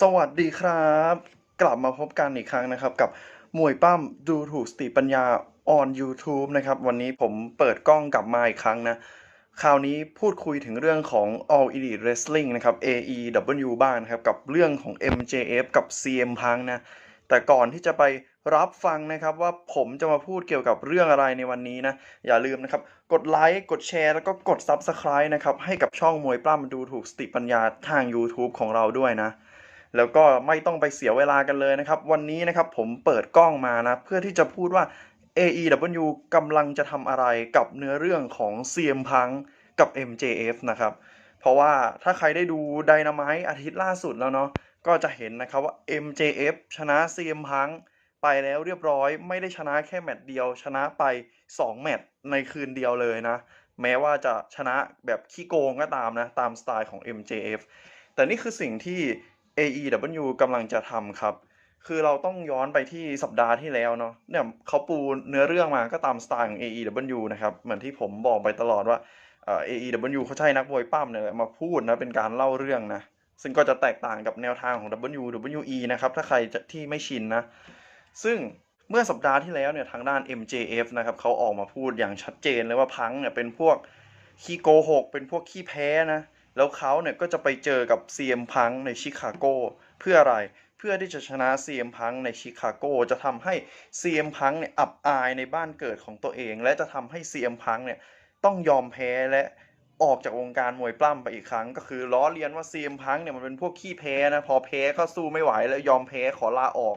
สวัสดีครับ กลับมาพบกันอีกครั้งนะครับ กับมวยปั้มดูถูกสติปัญญา on YouTube นะครับ วันนี้ผมเปิดกล้องกลับมาอีกครั้งนะ คราวนี้พูดคุยถึงเรื่องของ All Elite Wrestling นะครับ AEW บ้างนะครับ กับเรื่องของ MJF กับ CM Punk นะ แต่ก่อนที่จะไปรับฟังนะครับว่าผมจะมาพูดเกี่ยวกับเรื่องอะไรในวันนี้นะ อย่าลืมนะครับ กดไลค์กดแชร์แล้วก็กด Subscribe นะครับ ให้กับช่องมวยปล้ำดูถูกสติปัญญาทาง YouTube ของเราด้วยนะ แล้วก็ไม่ต้องไปเสียเวลากันเลยนะครับ วันนี้นะครับผมเปิดกล้องมานะ เพื่อที่จะพูดว่า AEW กำลังจะทำอะไรกับเนื้อเรื่องของ CM Punk กับ MJF นะครับ เพราะว่าถ้าใครได้ดู Dynamite อาทิตย์ล่าสุดแล้วเนาะก็จะเห็นนะครับว่า MJF ชนะ CM Punk ไปแล้วเรียบร้อยไม่ได้ชนะแค่แมตช์เดียว ชนะไป 2 แมตช์ในคืนเดียวเลยนะ แม้ว่าจะชนะแบบขี้โกงก็ตามนะ ตามสไตล์ของ MJF แต่นี่คือสิ่งที่ AEW กำลังจะทำครับ คือเราต้องย้อนไปที่สัปดาห์ที่แล้วเนาะเนี่ยเขาปูเนื้อเรื่องมาก็ตามสไตล์ของ AEW นะครับ เหมือนที่ผมบอกไปตลอดว่า AEW เขาใช้นักมวยปั้มเนี่ยมาพูดนะ เป็นการเล่าเรื่องนะ ซึ่งก็จะแตกต่างกับแนวทางของ WWE นะครับ ถ้าใครที่ไม่ชินนะ ซึ่งเมื่อสัปดาห์ที่แล้วเนี่ยทางด้าน MJF นะครับเขาออกมาพูดอย่างชัดเจนเลยว่าพังเนี่ยเป็นพวกขี้โกหก เป็นพวกขี้แพ้นะ แล้วเขาเนี่ยก็จะไปเจอกับ CM Punk ในชิคาโกเพื่ออะไรเพื่อที่จะชนะ CM Punk ในชิคาโกจะทำให้ CM Punk เนี่ยอับอายในบ้านเกิดของตัวเอง และจะทำให้ CM Punk เนี่ยต้องยอมแพ้และออกจากวงการมวยปล้ำไปอีกครั้ง ก็คือล้อเลียนว่า CM Punk เนี่ยมันเป็นพวกขี้แพ้นะพอแพ้ก็สู้ไม่ไหวแล้วยอมแพ้ขอลาออก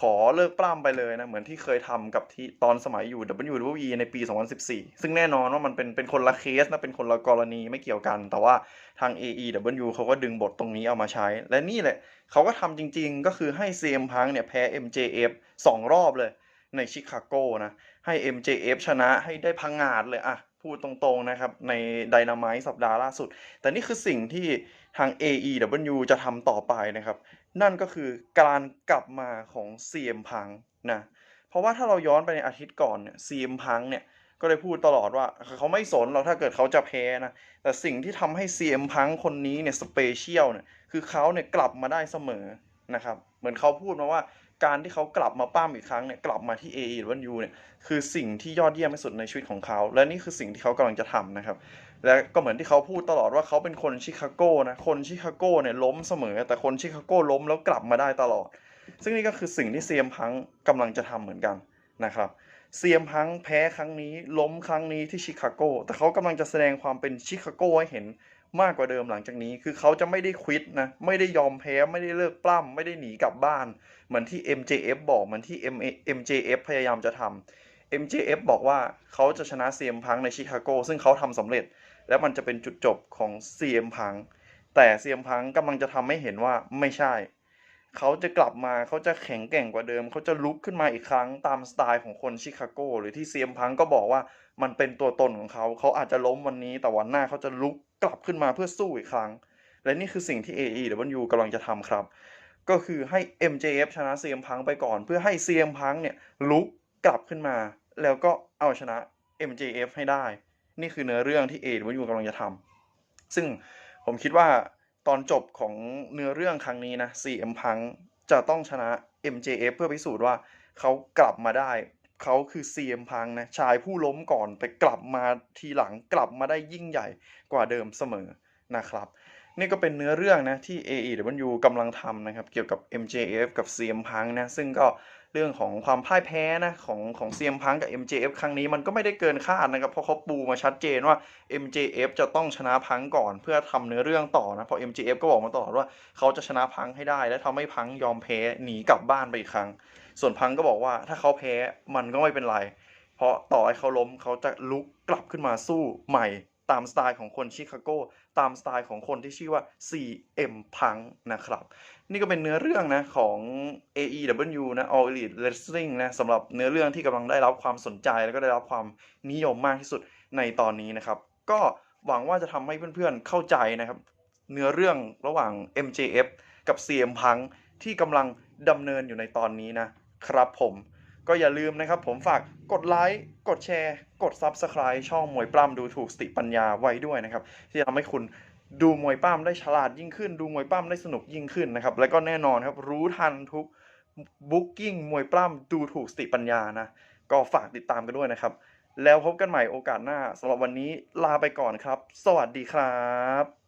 ขอเลิกปล้ำไปเลยนะ เหมือนที่เคยทำกับที่ตอนสมัยอยู่ WWE ในปี 2014 ซึ่งแน่นอนว่ามันเป็นเป็นคนละเคสนะ เป็นคนละกรณีไม่เกี่ยวกัน แต่ว่าทาง AEW เขาก็ดึงบทตรงนี้เอามาใช้ และนี่แหละ เขาก็ทำจริงๆ ก็คือให้ CM Punk เนี่ยแพ้ MJF 2 รอบเลยในชิคาโกนะ ให้ MJF ชนะให้ได้พังงาดเลยอะพูดตรงๆนะครับ ใน Dynamite สัปดาห์ล่าสุด แต่นี่คือสิ่งที่ทาง AEW จะทำต่อไปนะครับ นั่นก็คือการกลับมาของ CM Punk นะเพราะว่าถ้าเราย้อนไปในอาทิตย์ก่อนเนี่ย CM Punk เนี่ยก็ได้พูดตลอดว่าเขาไม่สนเราถ้าเกิดเขาจะแพ้นะแต่สิ่งที่ทำให้ CM Punk คนนี้เนี่ยสเปเชียลเนี่ยคือเขาเนี่ยกลับมาได้เสมอนะครับเหมือนเขาพูดมาว่า การที่เขากลับมาปั้มอีกครั้งเนี่ยกลับมาที่ AEW เนี่ยคือสิ่งที่ยอดเยี่ยมที่สุดในชีวิตของเขา และนี่คือสิ่งที่เขากำลังจะทำนะครับ และก็เหมือนที่เขาพูดตลอดว่าเขาเป็นคนชิคาโก้นะคนชิคาโก้เนี่ยล้มเสมอ แต่คนชิคาโก้ล้มแล้วกลับมาได้ตลอด ซึ่งนี่ก็คือสิ่งที่เซียมพังกำลังจะทำเหมือนกันนะครับเซียมพังแพ้ครั้งนี้ล้มครั้งนี้ที่ชิคาโกแต่เขากำลังจะแสดงความเป็นชิคาโกให้เห็น มากกว่าเดิมหลังจากนี้ คือเขาจะไม่ได้ควิดนะ ไม่ได้ยอมแพ้ ไม่ได้เลิกปล้ำ ไม่ได้หนีกลับบ้าน เหมือนที่ MJF บอกเหมือนที่ M.M.J.F. พยายามจะทำ MJF บอกว่าเขาจะชนะเซียมพังในชิคาโก ซึ่งเขาทำสำเร็จ และมันจะเป็นจุดจบของ CM Punk แต่ CM Punk กำลังจะทำให้เห็นว่าไม่ใช่ เขาจะกลับมาเขาจะแข็งแกร่งกว่าเดิม เขาจะลุกขึ้นมาอีกครั้งตามสไตล์ของคนชิคาโก หรือที่ CM Punk ก็บอกว่ามันเป็นตัวตนของเขา เขาอาจจะล้มวันนี้ แต่วันหน้าเขาจะลุก กลับขึ้นมาเพื่อสู้อีกครั้ง และนี่คือสิ่งที่ AEW กำลังจะทำครับ ก็คือให้ MJF ชนะ CM Punk ไปก่อน เพื่อให้ CM Punk เนี่ยลุกกลับขึ้นมา แล้วก็เอาชนะ MJF ให้ได้ นี่คือเนื้อเรื่องที่ AEW กำลังจะทำซึ่งผมคิดว่าตอนจบของเนื้อเรื่องครั้งนี้นะ CM Punk จะต้องชนะ MJF เพื่อพิสูจน์ว่าเขากลับมาได้ เขาคือเสียมพังนะชายผู้ล้มก่อนแต่กลับมาทีหลังกลับมาได้ยิ่งใหญ่กว่าเดิมเสมอนะครับ นี่ก็เป็นเนื้อเรื่องนะที่ AEW กำลังทำนะครับ เกี่ยวกับ MJF กับ CM Punk นะ ซึ่งก็เรื่องของความพ่ายแพ้นะของของ CM Punk กับ MJF ครั้งนี้มันก็ไม่ได้เกินคาดนะครับ เพราะเขาปูมาชัดเจนว่า MJF จะต้องชนะพังก่อนเพื่อทำเนื้อเรื่องต่อนะ เพราะ MJF ก็บอกมาตลอดว่าเขาจะชนะพังให้ได้ และทำให้พังยอมแพ้หนีกลับบ้านไปอีกครั้ง ส่วนพังก็บอกว่าถ้าเขาแพ้มันก็ไม่เป็นไร เพราะต่อให้เขาล้มเขาจะลุกกลับขึ้นมาสู้ใหม่ ตามสไตล์ของคนชิคาโกตามสไตล์ของคนที่ชื่อว่า CM Punk นะครับ นี่ก็เป็นเนื้อเรื่องนะของ AEW นะ All Elite Wrestling นะสำหรับเนื้อเรื่องที่กำลังได้รับความสนใจ แล้วก็ได้รับความนิยมมากที่สุดในตอนนี้นะครับ ก็หวังว่าจะทำให้เพื่อนๆเข้าใจนะครับ เนื้อเรื่องระหว่าง MJF กับ CM Punk ที่กำลังดำเนินอยู่ในตอนนี้นะครับผม ก็อย่าลืมนะครับผมฝากกดไลค์กดแชร์ กด Subscribe ช่องมวยปล้ำดูถูกสติปัญญาไว้ด้วยนะครับ ที่จะทำให้คุณดูมวยปั้มได้ฉลาดยิ่งขึ้น ดูมวยปั้มได้สนุกยิ่งขึ้นนะครับ แล้วก็แน่นอนครับรู้ทันทุกบุ๊กิ้งมวยปล้ำดูถูกสติปัญญานะ ก็ฝากติดตามกันด้วยนะครับ แล้วพบกันใหม่โอกาสหน้าสำหรับวันนี้ลาไปก่อนครับ สวัสดีครับ